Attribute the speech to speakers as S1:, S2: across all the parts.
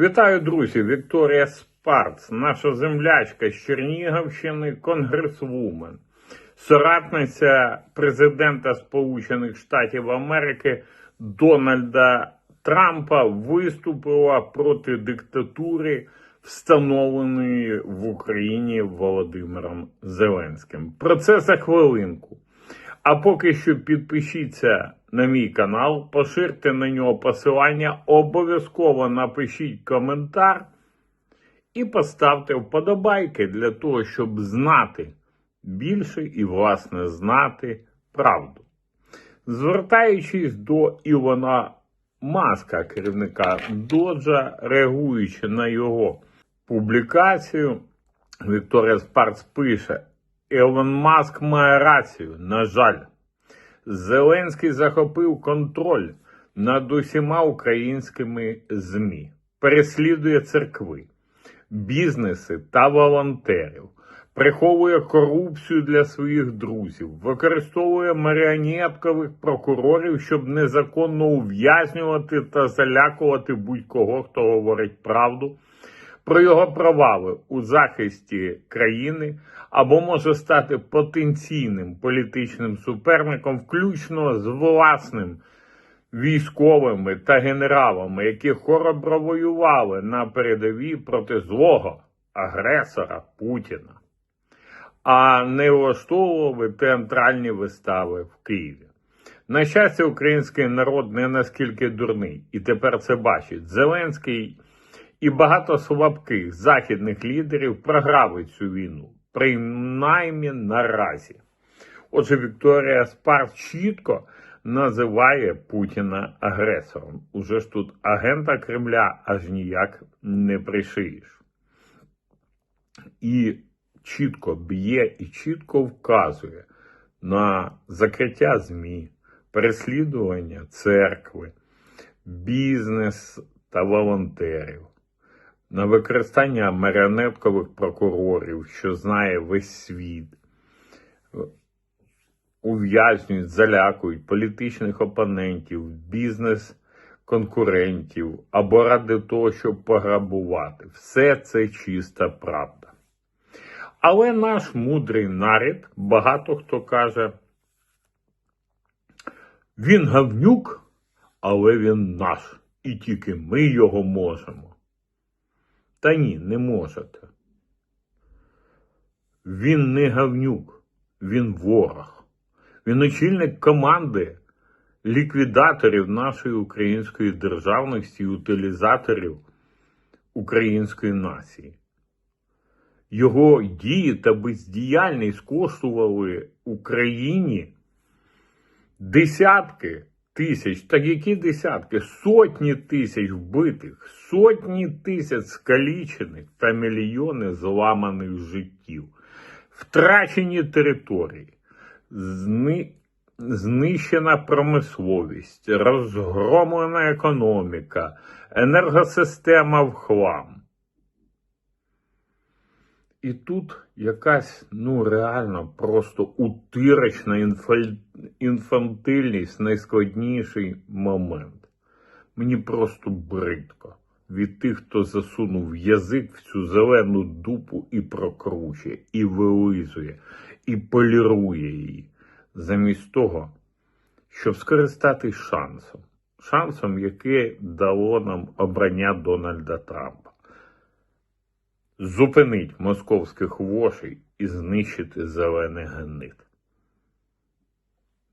S1: Вітаю, друзі! Вікторія Спарц, наша землячка з Чернігівщини, конгресвумен, соратниця президента Сполучених Штатів Америки Дональда Трампа виступила проти диктатури, встановленої в Україні Володимиром Зеленським. Про це за хвилинку. А поки що підпишіться на мій канал, поширте на нього посилання, обов'язково напишіть коментар і поставте вподобайки для того, щоб знати більше і, власне, знати правду. Звертаючись до Ілона Маска, керівника Доджа, реагуючи на його публікацію, Вікторія Спарц пише: Ілон Маск має рацію, на жаль. Зеленський захопив контроль над усіма українськими ЗМІ, переслідує церкви, бізнеси та волонтерів, приховує корупцію для своїх друзів, використовує маріонеткових прокурорів, щоб незаконно ув'язнювати та залякувати будь-кого, хто говорить правду про його провали у захисті країни або може стати потенційним політичним суперником, включно з власним військовими та генералами, які хоробро воювали на передовій проти злого агресора Путіна, а не влаштовували театральні вистави в Києві. На щастя, український народ не наскільки дурний, і тепер це бачить. Зеленський і багато слабких західних лідерів програли цю війну, принаймні наразі. Отже, Вікторія Спарс чітко називає Путіна агресором. Уже ж тут агента Кремля аж ніяк не пришиєш. І чітко б'є і чітко вказує на закриття ЗМІ, переслідування церкви, бізнес та волонтерів на використання маріонеткових прокурорів, що знає весь світ, ув'язнюють, залякують політичних опонентів, бізнес-конкурентів або ради того, щоб пограбувати. Все це чиста правда. Але наш мудрий нарід, багато хто каже, він гавнюк, але він наш, і тільки ми його можемо. Та ні, не можете. Він не гавнюк, він ворог. Він очільник команди ліквідаторів нашої української державності і утилізаторів української нації. Його дії та бездіяльність коштували Україні десятки тисяч, так які десятки, сотні тисяч вбитих, сотні тисяч скалічених та мільйони зламаних життів, втрачені території, зни... знищена промисловість, розгромлена економіка, енергосистема в хлам. І тут якась, ну реально, просто утирочна інфантильність найскладніший момент. Мені просто бридко від тих, хто засунув язик в цю зелену дупу і прокручує, і вилизує, і полірує її, замість того, щоб скористатись шансом. Шансом, яке дало нам обрання Дональда Трампа зупинить московських вошей і знищити зелений генит.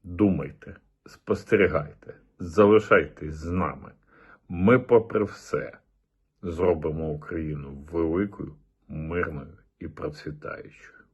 S1: Думайте, спостерігайте, залишайтесь з нами. Ми, попри все, зробимо Україну великою, мирною і процвітаючою.